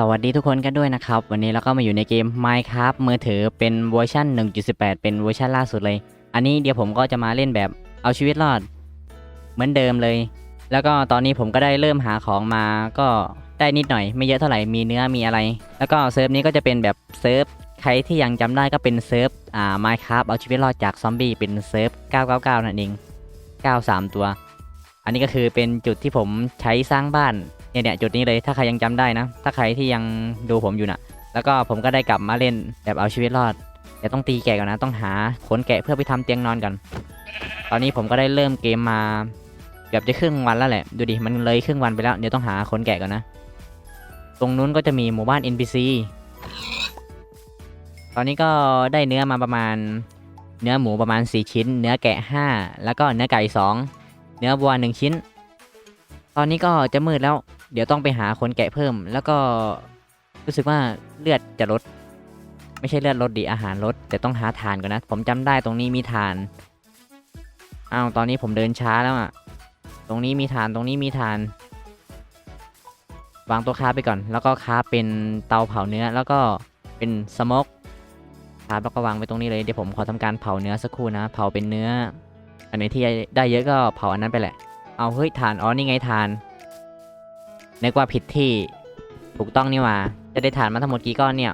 สวัสดีทุกคนกันด้วยนะครับ วันนี้เราก็มาอยู่ในเกม Minecraft มือถือเป็นเวอร์ชัน1.18 เป็นเวอร์ชันล่าสุดเลย อันนี้เดี๋ยวผมก็จะมาเล่นแบบเอาชีวิตรอด เหมือนเดิมเลย แล้วก็ตอนนี้ผมก็ได้เริ่มหาของมาก็ได้นิดหน่อย ไม่เยอะเท่าไหร่มีเนื้อมีอะไร แล้วก็เซิร์ฟนี้ก็จะเป็นแบบเซิร์ฟใครที่ยังจำได้ก็เป็นเซิร์ฟอ่า Minecraft เอาชีวิตรอดจากซอมบี้เป็นเซิร์ฟ 999 นั่นเอง 93 ตัว อันนี้ก็คือเป็นจุดที่ผมใช้สร้างบ้าน เนี่ยเนี่ยจุดนี้เลยถ้าใครยังจำได้นะ ถ้าใครที่ยังดูผมอยู่นะแล้วก็ผมก็ได้กลับมาเล่นแบบเอาชีวิตรอดแต่ต้องตีแกะก่อนนะต้องหาขนแกะเพื่อไปทำเตียงนอนก่อนตอนนี้ผมก็ได้เริ่มเกมมาเกือบจะครึ่งวันแล้วแหละ ดูดิมันเลยครึ่งวันไปแล้วเดี๋ยวต้องหาขนแกะก่อนนะ ตรงนู้นก็จะมีหมู่บ้าน NPC ตอนนี้ก็ได้เนื้อมาประมาณเนื้อหมูประมาณ 4 ชิ้น เนื้อแกะ 5 แล้วก็เนื้อไก่ 2 เนื้อวัว 1 ชิ้น ตอนนี้ก็จะมืดแล้ว เดี๋ยวต้องไปหาคนแกะเพิ่ม แล้วก็รู้สึกว่าเลือดจะลด ไม่ใช่เลือดลดดิอาหารลด แต่ต้องหาฐานก่อนนะ ผมจำได้ตรงนี้มีฐานอ้าวตอนนี้ผมเดินช้าแล้วอะ ตรงนี้มีฐานตรงนี้มีฐาน วางตัวค้าไปก่อน แล้วก็ค้าเป็นเตาเผาเนื้อ แล้วก็เป็นสโมกค้าแล้วก็วางไว้ตรงนี้เลยเดี๋ยวผมขอทำการเผาเนื้อสักครู่นะ เผาเป็นเนื้อ อันไหนที่ได้เยอะก็เผาอันนั้นไปแหละ เอาเฮ้ยฐานอ๋อนี่ไงฐาน นึกว่าผิดที่ถูกต้องนี่ว่า จะได้ฐานมาทั้งหมดกี่ก้อนเนี่ย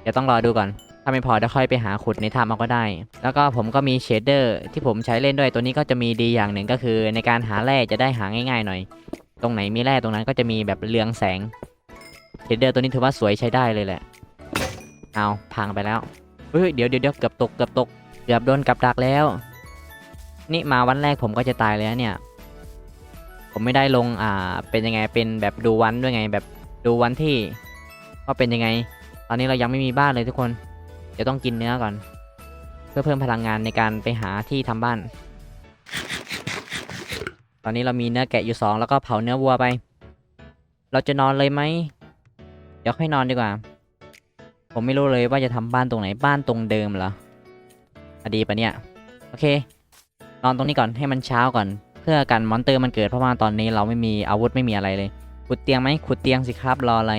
เดี๋ยวต้องรอดูก่อน ถ้าไม่พอเดี๋ยวค่อยไปหาขุดในถ้ำเอาก็ได้ แล้วก็ผมก็มีเชดเดอร์ที่ผมใช้เล่นด้วยตัวนี้ก็จะมีดีอย่างหนึ่งก็คือ ในการหาแร่จะได้หาง่ายๆหน่อย ตรงไหนมีแร่ตรงนั้นก็จะมีแบบเรืองแสงเชดเดอร์ตัวนี้ถือว่าสวยใช้ได้เลยแหละ เอาพังไปแล้ว เฮ้ยเดี๋ยวเดี๋ยวเดี๋ยวเกือบตกเกือบตก เกือบโดนกับดักแล้ว นี่มาวันแรกผมก็จะตายแล้วเนี่ย ผมไม่ได้ลงอ่าเป็นยังไงเป็นแบบดูวันด้วยไง แบบดูวันที่ว่าเป็นยังไง ตอนนี้เรายังไม่มีบ้านเลยทุกคน เดี๋ยวต้องกินเนื้อก่อน เพื่อเพิ่มพลังงานในการไปหาที่ทำบ้าน ตอนนี้เรามีเนื้อแกะอยู่สองแล้วก็เผาเนื้อวัวไป เราจะนอนเลยไหมเดี๋ยวค่อยนอนดีกว่า ผมไม่รู้เลยว่าจะทำบ้านตรงไหนบ้านตรงเดิมเหรออดีปะเนี่ย โอเค นอนตรงนี้ก่อนให้มันเช้าก่อน เพื่อกันมอนเตอร์มันเกิดเพราะว่าตอนนี้เราไม่มีอาวุธไม่มีอะไรเลย ขุดเตียงไหมขุดเตียงสิครับรออะไร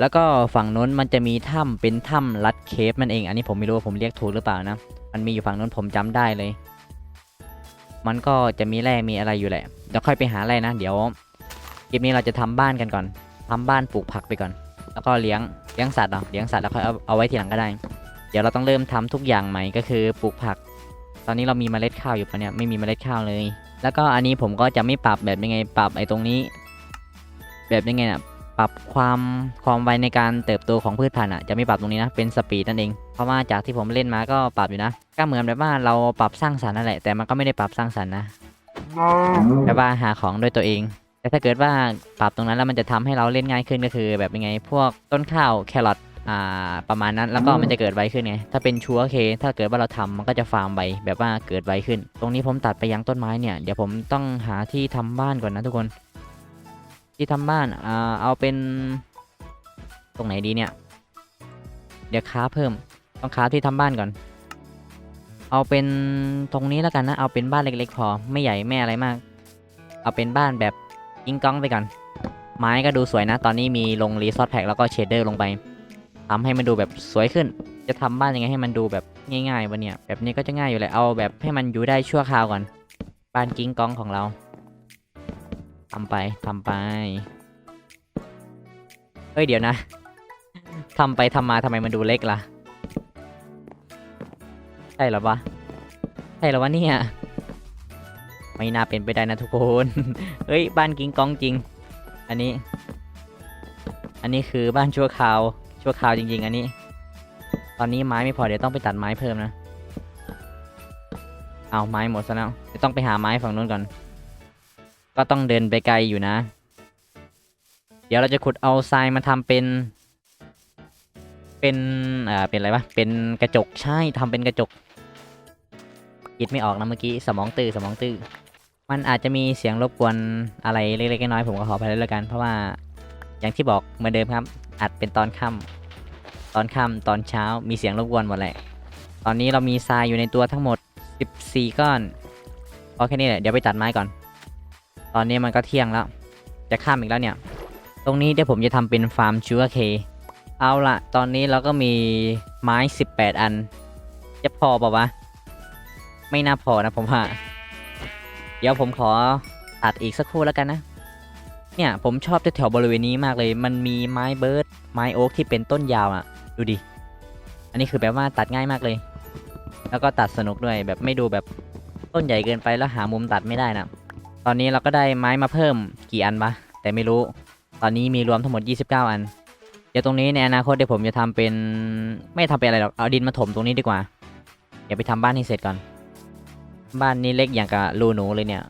แล้วก็ฝั่งนู้นมันจะมีถ้ำเป็นถ้ำลัดเคฟมันเอง อันนี้ผมไม่รู้ว่าผมเรียกถูกหรือเปล่านะ มันมีอยู่ฝั่งนู้นผมจำได้เลย มันก็จะมีแร่มีอะไรอยู่แหละเดี๋ยวค่อยไปหาแร่นะ เดี๋ยวคลิปนี้เราจะทำบ้านกันก่อนทำบ้านปลูกผักไปก่อน แล้วก็เลี้ยงเลี้ยงสัตว์เนาะเลี้ยงสัตว์แล้วค่อยเอาเอาไว้ทีหลังก็ได้ เดี๋ยวเราต้องเริ่มทำทุกอย่างใหม่ก็คือปลูกผัก ตอนนี้เรามีเมล็ดข้าวอยู่ปะเนี่ยไม่มีเมล็ดข้าวเลย แล้วก็อันนี้ผมก็จะไม่ปรับแบบยังไงปรับไอ้ตรงนี้ แบบยังไงน่ะปรับความความไวในการเติบโตของพืชพันธุ์อะจะไม่ปรับตรงนี้นะเป็นสปีดนั่นเองเพราะว่าจากที่ผมเล่นมาก็ปรับอยู่นะก็เหมือนแบบว่าเราปรับสร้างสรรค์นั่นแหละแต่มันก็ไม่ได้ปรับสร้างสรรค์นะแบบว่าหาของด้วยตัวเองแต่ถ้าเกิดว่าปรับตรงนั้นแล้วมันจะทำให้เราเล่นง่ายขึ้นก็คือ แบบยังไง พวกต้นข้าวแครอท อ่าประมาณนั้นแล้วก็มันจะเกิดไวขึ้นไงถ้าเป็นชัวร์เค ถ้าเกิดว่าเราทำมันก็จะฟาร์มไวแบบว่าเกิดไวขึ้น ตรงนี้ผมตัดไปยังต้นไม้เนี่ยเดี๋ยวผมต้องหาที่ทำบ้านก่อนนะทุกคน ที่ทำบ้านอ่าเอาเป็น ตรงไหนดีเนี่ย เดี๋ยวค้าเพิ่มต้องค้าที่ทำบ้านก่อน เอาเป็นตรงนี้แล้วกันนะ เอาเป็นบ้านเล็ก ๆ พอไม่ใหญ่ไม่อะไรมาก เอาเป็นบ้านแบบกิ้งก้องไปก่อนไม้ก็ดูสวยนะ ตอนนี้มีลงรีซอสแพ็กแล้วก็เชดเดอร์ลงไป ทำให้มันดูแบบสวยขึ้น จะทำบ้านยังไงให้มันดูแบบง่ายๆวะเนี่ย แบบนี้ก็จะง่ายอยู่แหละเอาแบบให้มันอยู่ได้ชั่วคราวก่อน บ้านกิ้งกองของเราทำไปทำไป เฮ้ยเดี๋ยวนะทำไปทำมาทำไมมันดูเล็กล่ะ ใช่หรอวะ ใช่หรอวะเนี่ย ไม่น่าเป็นไปได้นะทุกคน เฮ้ยบ้านกิ้งกองจริง อันนี้ อันนี้คือบ้านชั่วคราว ชั่วคราวจริง ๆ อันนี้ ตอนนี้ไม้ไม่พอเดี๋ยวต้องไปตัดไม้เพิ่มนะ เอาไม้หมดซะแล้วเดี๋ยวต้องไปหาไม้ฝั่งนู้นก่อน ก็ต้องเดินไปไกลอยู่นะ เดี๋ยวเราจะขุดเอาทรายมาทำเป็น เป็นอ่าเป็นอะไรวะ เป็นกระจกใช่ทำเป็นกระจกคิดไม่ออกนะเมื่อกี้สมองตื้อสมองตื้อมันอาจจะมีเสียงรบกวนอะไรเล็กๆน้อยๆผมก็ขอไปแล้วกัน เพราะว่าอย่างที่บอกเหมือนเดิมครับ อัดเป็นตอนค่ำตอนค่ำตอนเช้ามีเสียงรบกวนหมดแหละ ตอนนี้เรามีทรายอยู่ในตัวทั้งหมด 14 ก้อนพอแค่นี้แหละเดี๋ยวไปตัดไม้ก่อน ตอนนี้มันก็เที่ยงแล้ว จะข้ามอีกแล้วเนี่ย ตรงนี้เดี๋ยวผมจะทำเป็นฟาร์มชูการ์เค เอาละตอนนี้เราก็มีไม้ 18 อัน จะพอเปล่าวะ ไม่น่าพอนะผมว่าเดี๋ยวผมขอตัดอีกสักครู่แล้วกันนะ เนี่ยผมชอบแถวบริเวณนี้มากเลย มันมีไม้เบิร์ดไม้โอ๊กที่เป็นต้นยาวอะ ดูดิ อันนี้คือแบบว่าตัดง่ายมากเลย แล้วก็ตัดสนุกด้วยแบบไม่ดูแบบต้นใหญ่เกินไปแล้วหามุมตัดไม่ได้นะ ตอนนี้เราก็ได้ไม้มาเพิ่มกี่อันปะแต่ไม่รู้ ตอนนี้มีรวมทั้งหมด 29 อัน เดี๋ยวตรงนี้ในอนาคตเดี๋ยวผมจะทำเป็นไม่ทำเป็นอะไรหรอก เอาดินมาถมตรงนี้ดีกว่า เดี๋ยวไปทำบ้านให้เสร็จก่อน บ้านนี้เล็กอย่างกับรูหนูเลยเนี่ย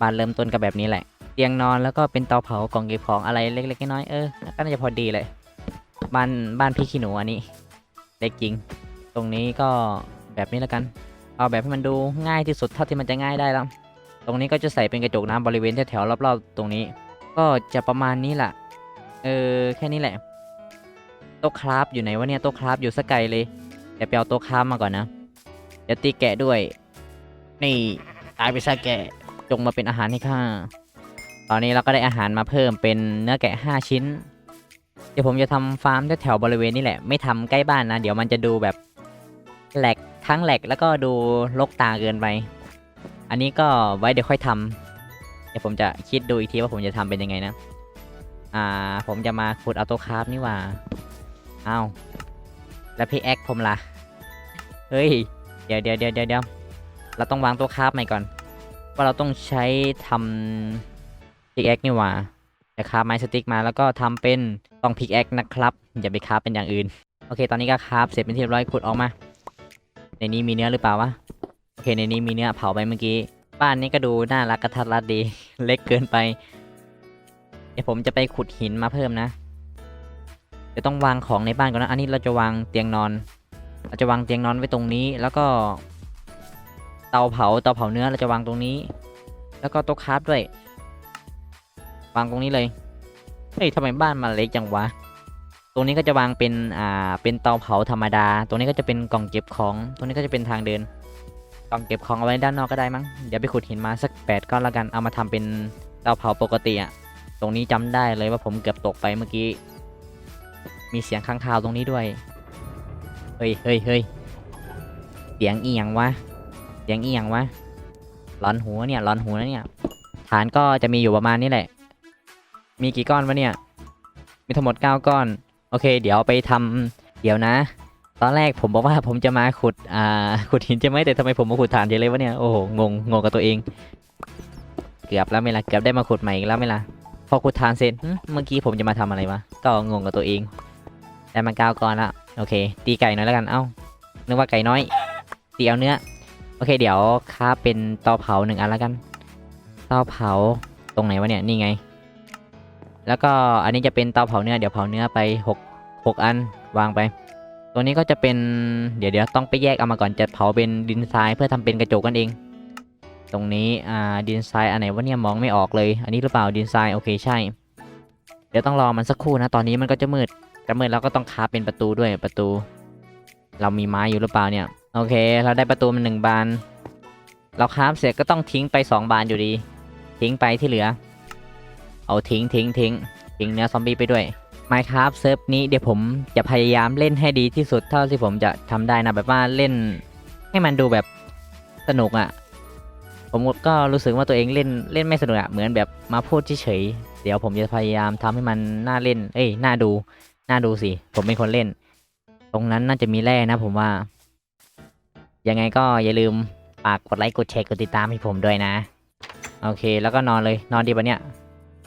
บ้านเริ่มต้นกับแบบนี้แหละ เตียงนอนแล้วก็เป็นเตาเผากล่องเก็บของอะไรเล็กๆน้อยๆเออก็น่าจะพอดีเลยบ้านบ้านพี่ขี้หนูอันนี้เล็กจริง ตรงนี้ก็แบบนี้แล้วกัน เอาแบบให้มันดูง่ายที่สุดเท่าที่มันจะง่ายได้แล้ว ตรงนี้ก็จะใส่เป็นกระจกน้ำบริเวณแถวๆรอบๆตรงนี้ ก็จะประมาณนี้แหละเออแค่นี้แหละโต๊ะคราฟอยู่ไหนวะเนี่ยโต๊ะคราฟอยู่สักไกลเลยเดี๋ยวไปเอาโต๊ะคราฟมาก่อนนะเดี๋ยวตีแกะด้วย นี่ตายไปซะแกะ จงมาเป็นอาหารให้ข้า ตอนนี้เราก็ได้อาหารมาเพิ่มเป็นเนื้อแกะ 5 ชิ้น เดี๋ยวผมจะทำฟาร์มแถวบริเวณนี้แหละ ไม่ทำใกล้บ้านนะ เดี๋ยวมันจะดูแบบแหลกทั้งแหลกแล้วก็ดูลกตาเกินไป อันนี้ก็ไว้เดี๋ยวค่อยทำเดี๋ยวผมจะคิดดูอีกทีว่าผมจะทำเป็นยังไงนะ อ่า ผมจะมาขุดเอาโต๊ะคราฟนี่ว่าอ้าวแล้วพี่แอคผมล่ะ เฮ้ย เดี๋ยวเดี๋ยวเดี๋ยวเดี๋ยวเราต้องวางต๊ะคราฟใหม่ก่อน ว่าเราต้องใช้ทำพิกแอคนี่หว่าจะคราฟไม้สติ๊กมาแล้วก็ทำเป็นต้องพิกแอคนะครับ อย่าไปคราฟเป็นอย่างอื่น โอเค ตอนนี้ก็คราฟเสร็จเป็นที่เรียบร้อยขุดออกมา ในนี้มีเนื้อหรือเปล่าวะ โอเค ในนี้มีเนื้อเผาไปเมื่อกี้ บ้านนี้ก็ดูน่ารักกระทัดรัดดี เล็กเกินไป เดี๋ยวผมจะไปขุดหินมาเพิ่มนะเดี๋ยวต้องวางของในบ้านก่อนนะ อันนี้เราจะวางเตียงนอน เราจะวางเตียงนอนไว้ตรงนี้ แล้วก็ เตาเผาเตาเผาเนื้อเราจะวางตรงนี้ แล้วก็โต๊ะคราฟด้วย วางตรงนี้เลยเฮ้ยทำไมบ้านมันเล็กจังวะตรงนี้ก็จะวางเป็นอ่าเป็นเตาเผาธรรมดา ตรงนี้ก็จะเป็นกล่องเก็บของ ตรงนี้ก็จะเป็นทางเดิน กล่องเก็บของเอาไว้ด้านนอกก็ได้มั้งเดี๋ยวไปขุดหินมาสักแปดก้อนล้วกันเอามาทำเป็นเตาเผาปกติอะตรงนี้จำได้เลยว่าผมเกือบตกไปเมื่อกี้ มีเสียงข้างคาวตรงนี้ด้วย เฮ้ยเฮ้ยเฮ้ยเสียงเอียงวะ เสียงเอียงวะร้อนหัวเนี่ยร้อนหัวนะเนี่ย ฐานก็จะมีอยู่ประมาณนี้แหละ มีกี่ก้อนวะเนี่ย มีทั้งหมด 9 ก้อน โอเค เดี๋ยวไปทำเดี๋ยวนะ ตอนแรกผมบอกว่าผมจะมาขุด อ่า ขุดหินใช่ไหมแต่ทำไมผมมาขุดฐานเฉยเลยวะเนี่ย โอ้โห งง งงกับตัวเอง เกือบแล้วไม่ละเกือบได้มาขุดใหม่อีกแล้วไม่ละพอขุดฐานเสร็จ เมื่อกี้ผมจะมาทำอะไรวะ ก็งงกับตัวเอง ได้มาเก้าก้อนละ โอเค ตีไก่หน่อยแล้วกัน เอ้า นึกว่าไก่น้อยตีเอาเนื้อ เคเดี๋ยวคาเป็นเตาเผาหนึ่งอันแล้วกัน เตาเผาตรงไหนวะเนี่ยนี่ไง แล้วก็อันนี้จะเป็นเตาเผาเนื้อเดี๋ยวเผาเนื้อไปหกหกอันวางไป ตัวนี้ก็จะเป็นเดี๋ยวเดี๋ยวต้องไปแยกเอามาก่อนจะเผาเป็นดินทรายเพื่อทำเป็นกระจกกันเอง ตรงนี้อ่าดินทรายอันไหนวะเนี่ยมองไม่ออกเลย อันนี้หรือเปล่าดินทรายโอเคใช่ เดี๋ยวต้องรอมันสักครู่นะตอนนี้มันก็จะมืดจะมืดแล้วก็ต้องคาเป็นประตูด้วยประตู เรามีไม้อยู่หรือเปล่าเนี่ย โอเค เราได้ประตูมาหนึ่งบาน เราคราฟเสร็จก็ต้องทิ้งไปสองบานอยู่ดี ทิ้งไปที่เหลือ เอาทิ้งทิ้งทิ้งทิ้งเนื้อซอมบี้ไปด้วย Minecraft เซิร์ฟนี้เดี๋ยวผมจะพยายามเล่นให้ดีที่สุดเท่าที่ผมจะทำได้นะแบบว่าเล่นให้มันดูแบบสนุกอะ่ะ ผมก็รู้สึกว่าตัวเองเล่นเล่นไม่สนุกอะ่ะเหมือนแบบมาพูดเฉยๆเดี๋ยวผมจะพยายามทำให้มันน่าเล่น เอ้ยน่าดูน่าดูสิผมเป็นคนเล่น ตรงนั้นน่าจะมีแร่นะผมว่า ยังไงก็อย่าลืมฝากกดไลค์กดแชร์กดติดตามให้ผมด้วยนะ โอเค แล้วก็นอนเลยนอนดีปะเนี่ย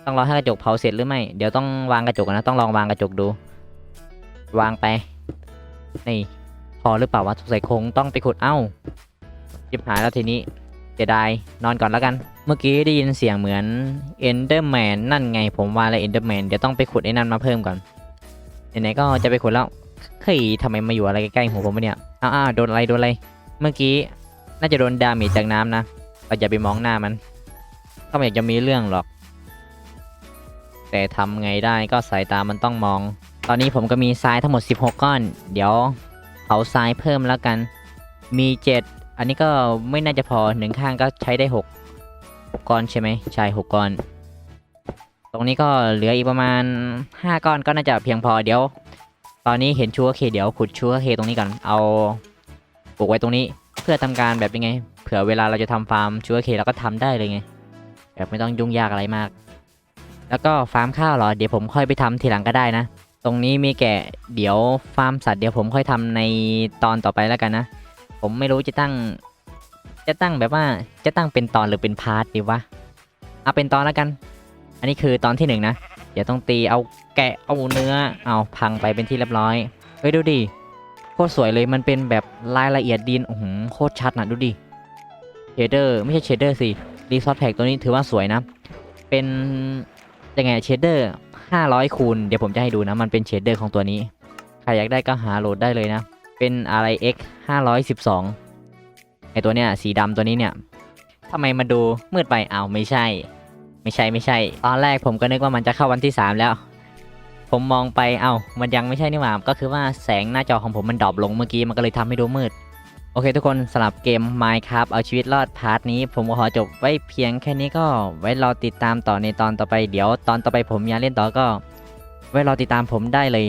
ต้องรอให้กระจกเผาเสร็จหรือไม่เดี๋ยวต้องวางกระจกนะต้องลองวางกระจกดู วางไปนี่พอหรือเปล่าวะสงสัยคงต้องไปขุดเอ้าจิบหายแล้วทีนี้เสียดายนอนก่อนแล้วกัน เมื่อกี้ได้ยินเสียงเหมือน Enderman นั่นไงผมว่าอะไร Enderman เดี๋ยวต้องไปขุดไอ้นั่นมาเพิ่มก่อนไหนๆก็จะไปขุดแล้วเฮ้ยทำไมมาอยู่อะไรใกล้ๆหัวผมวะเนี่ยอ้าวอ้าวโดนอะไรโดนอะไร เมื่อกี้น่าจะโดนดาเมจจากน้ำนะเราอย่าไปมองหน้ามันก็ไม่อยากจะมีเรื่องหรอก แต่ทำไงได้ก็สายตามันต้องมอง ตอนนี้ผมก็มีทรายทั้งหมด 16 ก้อน เดี๋ยวเผาทรายเพิ่มแล้วกัน มี 7 อันนี้ก็ไม่น่าจะพอหนึ่งข้างก็ใช้ได้ 6 6ก้อนใช่ไหมใช่6ก้อน ตรงนี้ก็เหลืออีกประมาณ 5 ก้อนก็น่าจะเพียงพอเดี๋ยว ตอนนี้เห็นชัวร์เคเดี๋ยวขุดชัวร์เคตรงนี้ก่อนเอา ปลูกไว้ตรงนี้เพื่อทำการแบบยังไง เผื่อเวลาเราจะทำฟาร์มชัวร์เคเราก็ทำได้เลยไง แบบไม่ต้องยุ่งยากอะไรมาก แล้วก็ฟาร์มข้าวเหรอ เดี๋ยวผมค่อยไปทำทีหลังก็ได้นะ ตรงนี้มีแกะเดี๋ยวฟาร์มสัตว์เดี๋ยวผมค่อยทำในตอนต่อไปแล้วกันนะ ผมไม่รู้จะตั้ง จะตั้งแบบว่าจะตั้งเป็นตอนหรือเป็นพาร์ทดีวะ เอาเป็นตอนแล้วกัน อันนี้คือตอนที่หนึ่งนะ เดี๋ยวต้องตีเอาแกะเอาเนื้อ เอาพังไปเป็นที่เรียบร้อย เฮ้ยดูดิ คตรสวยเลยมันเป็นแบบรายละเอียดดินโอ้โหโคตรชัดนะดูดิเชเดอร์ไม่ใช่เชเดอร์สิรีซอสแพ็กตัวนี้ถือว่าสวยนะ เป็นยังไงเชเดอร์500คูณเดี๋ยวผมจะให้ดูนะ มันเป็นเชเดอร์ของตัวนี้ ใครอยากได้ก็หาโหลดได้เลยนะ เป็นอะไร X 512ไอตัวเนี้ยสีดำตัวนี้เนี่ยทำไมมาดูมืดไปเอ้าไม่ใช่ ไม่ใช่ไม่ใช่ ตอนแรกผมก็นึกว่ามันจะเข้าวันที่ 3 แล้ว ผมมองไปเอ้ามันยังไม่ใช่นี่หว่าก็คือว่าแสงหน้าจอของผมมันดรอปลงเมื่อกี้มันก็เลยทำให้ดูมืด โอเคทุกคนสำหรับเกม Minecraft เอาชีวิตรอดพาร์ทนี้ ผมก็ขอจบไว้เพียงแค่นี้ก็ไว้รอติดตามต่อในตอนต่อไปเดี๋ยวตอนต่อไปผมอยากเล่นต่อก็ ไว้รอติดตามผมได้เลย